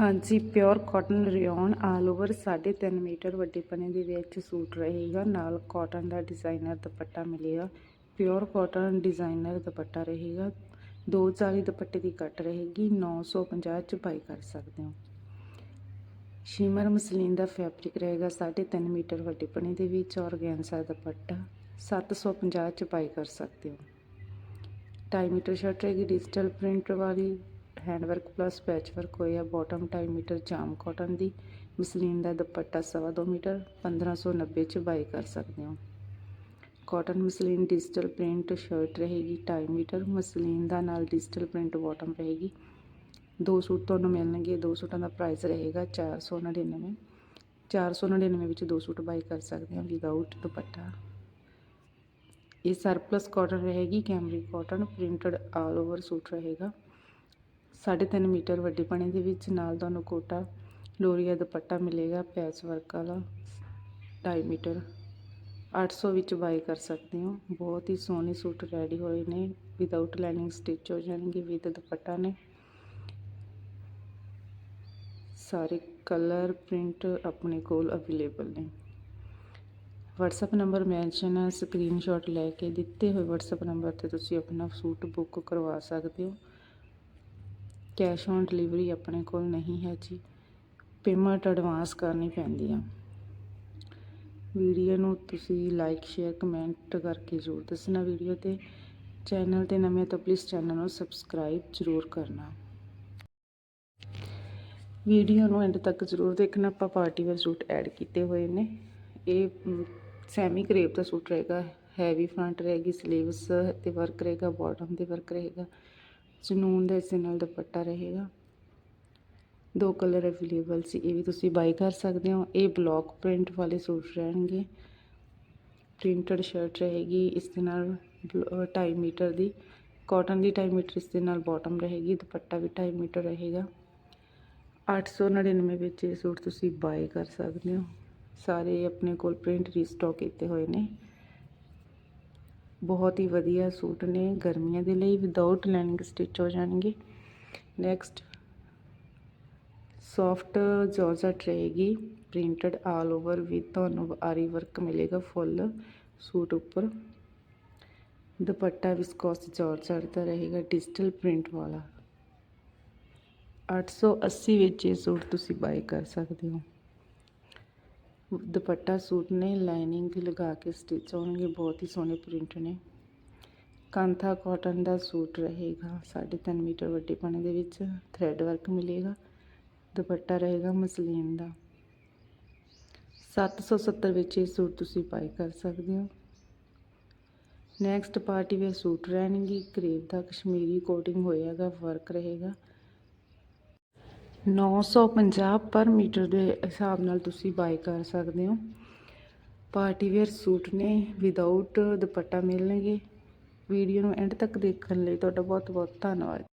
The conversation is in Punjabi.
ਹਾਂਜੀ, pure cotton rayon all over 3.5 metre ਵੱਡੇ ਪਨੇ ਦੇ ਵਿੱਚ ਸੂਟ ਰਹੇਗਾ। ਨਾਲ ਕਾਟਨ ਦਾ ਡਿਜ਼ਾਈਨਰ ਦੁਪੱਟਾ ਮਿਲੇਗਾ। ਪਿਓਰ ਕਾਟਨ ਡਿਜ਼ਾਈਨਰ ਦੁਪੱਟਾ ਰਹੇਗਾ। 240 ਦੁਪੱਟੇ ਦੀ ਕੱਟ ਰਹੇਗੀ। 950 ਚ ਬਾਈ ਕਰ ਸਕਦੇ ਹੋ। ਸ਼ਿਮਰ ਮਸਲੀਨ ਦਾ ਫੈਬਰਿਕ ਰਹੇਗਾ 3.5 ਮੀਟਰ ਵੱਡੇ ਪਨੇ ਦੇ ਵਿੱਚ। ਔਰਗੈਂਜ਼ਾ ਦੁਪੱਟਾ 750 ਚ ਬਾਈ ਕਰ ਸਕਦੇ ਹੋ। 2.5 ਮੀਟਰ ਸ਼ਰਟ ਰਹੇਗੀ। ਡਿਜੀਟਲ ਪ੍ਰਿੰਟ ਵਾਲੀ hand work plus patch work ਹੋਇਆ ਬਾਟਮ 2.5 ਮੀਟਰ ਜਾਮ ਕਾਟਨ ਦੀ। ਮਸਲੀਨ ਦਾ ਦੁਪੱਟਾ 2.5 ਮੀਟਰ 1590 ਚ ਬਾਈ ਕਰ ਸਕਦੇ ਹੋ। Cotton muslin digital print shirt ਰਹੇਗੀ 2.5 ਮੀਟਰ, ਮਸਲੀਨ ਦਾ ਨਾਲ ਡਿਜੀਟਲ ਪ੍ਰਿੰਟ ਬਾਟਮ ਰਹੇਗੀ। ਦੋ ਸੂਟ ਤੁਹਾਨੂੰ ਮਿਲਣਗੇ, ਦੋ ਸੂਟਾਂ ਦਾ ਪ੍ਰਾਈਸ ਰਹੇਗਾ 499 499 ਵਿੱਚ ਦੋ ਸੂਟ ਬਾਈ ਕਰ ਸਕਦੇ ਹੋ ਵਿਦਆਊਟ ਦੁਪੱਟਾ। ਇਹ ਸਰਪਲਸ ਕਾਟਨ ਰਹੇਗੀ cambric cotton, printed all over suit ਰਹੇਗਾ। 3.5 ਮੀਟਰ ਵੱਡੇ ਪਣੇ ਦੇ ਵਿੱਚ ਨਾਲ ਤੁਹਾਨੂੰ ਕੋਟਾ ਲੋਰੀਆ ਦੁਪੱਟਾ ਮਿਲੇਗਾ, ਪੈਚ ਵਰਕ ਵਾਲਾ 2.5 ਮੀਟਰ। 800 ਵਿੱਚ ਬਾਈ ਕਰ ਸਕਦੇ ਹੋ। ਬਹੁਤ ਹੀ ਸੋਹਣੇ ਸੂਟ ਰੈਡੀ ਹੋਏ ਨੇ। ਵਿਦਆਊਟ ਲਾਈਨਿੰਗ ਸਟਿਚ ਹੋ ਜਾਣਗੇ ਵਿਦ ਦੁਪੱਟਾ ਨੇ। ਸਾਰੇ ਕਲਰ ਪ੍ਰਿੰਟ ਆਪਣੇ ਕੋਲ ਅਵੇਲੇਬਲ ਨੇ। WhatsApp ਨੰਬਰ ਮੈਂਸ਼ਨ ਹੈ ਸਕਰੀਨਸ਼ਾਟ ਲੈ ਕੇ ਦਿੱਤੇ ਹੋਏ WhatsApp ਨੰਬਰ ਤੇ ਤੁਸੀਂ ਆਪਣਾ ਸੂਟ ਬੁੱਕ ਕਰਵਾ ਸਕਦੇ ਹੋ। ਕੈਸ਼ ਔਨ ਡਿਲੀਵਰੀ ਆਪਣੇ ਕੋਲ ਨਹੀਂ ਹੈ ਜੀ। ਪੇਮੈਂਟ ਐਡਵਾਂਸ ਕਰਨੀ ਪੈਂਦੀ ਆ। ਵੀਡੀਓ ਨੂੰ ਤੁਸੀਂ ਲਾਈਕ, ਸ਼ੇਅਰ, ਕਮੈਂਟ ਕਰਕੇ ਜ਼ਰੂਰ ਦੱਸਣਾ ਵੀਡੀਓ ਤੇ। ਚੈਨਲ ਤੇ ਨਵੇਂ ਤਾਂ ਪਲੀਜ਼ ਚੈਨਲ ਨੂੰ ਸਬਸਕ੍ਰਾਈਬ ਜ਼ਰੂਰ ਕਰਨਾ। ਵੀਡੀਓ ਨੂੰ ਐਂਡ ਤੱਕ ਜ਼ਰੂਰ ਦੇਖਣਾ। ਆਪਾਂ ਪਾਰਟੀ ਵੇਅਰ ਸੂਟ ਐਡ ਕੀਤੇ ਹੋਏ ਨੇ। ਇਹ ਸੈਮੀ ਕਰੇਪ ਦਾ ਸੂਟ ਰਹੇਗਾ। ਹੈਵੀ ਫਰੰਟ ਰਹੇਗੀ ਸਲੀਵਸ ਤੇ ਵਰਕ ਰਹੇਗਾ ਬਾਟਮ ਤੇ ਵਰਕ ਰਹੇਗਾ। ਜਨੂਨ ਦੇ ਇਸੇ ਨਾਲ ਦੁਪੱਟਾ ਰਹੇਗਾ। ਦੋ ਕਲਰ ਅਵੇਲੇਬਲ ਸੀ, ਇਹ ਵੀ ਤੁਸੀਂ ਬਾਈ ਕਰ ਸਕਦੇ ਹੋ। ਇਹ ਬਲੌਕ ਪ੍ਰਿੰਟ ਵਾਲੇ ਸੂਟ ਰਹਿਣਗੇ। ਪ੍ਰਿੰਟਡ ਸ਼ਰਟ ਰਹੇਗੀ, ਇਸ ਦੇ ਨਾਲ 2.5 ਮੀਟਰ ਦੀ। ਕਾਟਨ ਦੀ 2.5 ਮੀਟਰ, ਇਸ ਦੇ ਨਾਲ ਬਾਟਮ ਰਹੇਗੀ, ਦੁਪੱਟਾ ਵੀ 2.5 ਮੀਟਰ ਰਹੇਗਾ। 899 ਵਿੱਚ ਇਹ ਸੂਟ ਤੁਸੀਂ ਬਾਈ ਕਰ ਸਕਦੇ ਹੋ। ਸਾਰੇ ਆਪਣੇ ਕੋਲ ਪ੍ਰਿੰਟ ਰੀਸਟਾਕ ਕੀਤੇ ਹੋਏ ਨੇ। ਬਹੁਤ ਹੀ ਵਧੀਆ ਸੂਟ ਨੇ, ਗਰਮੀਆਂ ਦੇ ਲਈ ਵਿਦਆਊਟ ਲਾਈਨਿੰਗ ਸਟਿਚ ਹੋ ਜਾਣਗੇ। ਨੈਕਸਟ ਸੌਫਟ ਜਾਰਜਟ ਰਹੇਗੀ ਪ੍ਰਿੰਟਡ ਆਲ ਓਵਰ ਵਿਦ ਤੁਹਾਨੂੰ ਆਰੀ ਵਰਕ ਮਿਲੇਗਾ ਫੁੱਲ ਸੂਟ ਉੱਪਰ। ਦੁਪੱਟਾ ਵਿਸਕੋਸ ਜਾਰਜਟ ਦਾ ਰਹੇਗਾ ਡਿਜੀਟਲ ਪ੍ਰਿੰਟ ਵਾਲਾ। 880 ਵਿੱਚ ਇਹ ਸੂਟ ਤੁਸੀਂ ਬਾਈ ਕਰ ਸਕਦੇ ਹੋ। ਦੁਪੱਟਾ ਸੂਟ ਨੇ, ਲਾਈਨਿੰਗ ਲਗਾ ਕੇ ਸਟਿਚ ਹੋਣਗੇ, ਬਹੁਤ ਹੀ ਸੋਹਣੇ ਪ੍ਰਿੰਟ ਨੇ। ਕਾਂਥਾ ਕਾਟਨ ਦਾ ਸੂਟ ਰਹੇਗਾ 3.5 ਮੀਟਰ ਵੱਡੇ ਪਣੇ ਦੇ ਵਿੱਚ ਥ੍ਰੈਡ ਵਰਕ ਮਿਲੇਗਾ, ਦੁਪੱਟਾ ਰਹੇਗਾ ਮਸਲੀਨ ਦਾ। 770 ਵਿੱਚ ਇਹ ਸੂਟ ਤੁਸੀਂ ਪਾਈ ਕਰ ਸਕਦੇ ਹੋ। ਨੈਕਸਟ ਪਾਰਟੀ ਵੇਅਰ ਸੂਟ ਰਹਿਣਗੇ ਕਰੇਪ ਦਾ ਕਸ਼ਮੀਰੀ ਕੋਟਿੰਗ ਹੋਏਗਾ ਵਰਕ ਰਹੇਗਾ। 950 ਪਰ ਮੀਟਰ ਦੇ ਹਿਸਾਬ ਨਾਲ ਤੁਸੀਂ ਬਾਈ ਕਰ ਸਕਦੇ ਹੋ। ਪਾਰਟੀ ਵੇਅਰ ਸੂਟ ਨੇ ਵਿਦਆਊਟ ਦੁਪੱਟਾ ਮਿਲਣਗੇ। ਵੀਡੀਓ ਨੂੰ ਐਂਡ ਤੱਕ ਦੇਖਣ ਲਈ ਤੁਹਾਡਾ ਬਹੁਤ ਬਹੁਤ ਧੰਨਵਾਦ।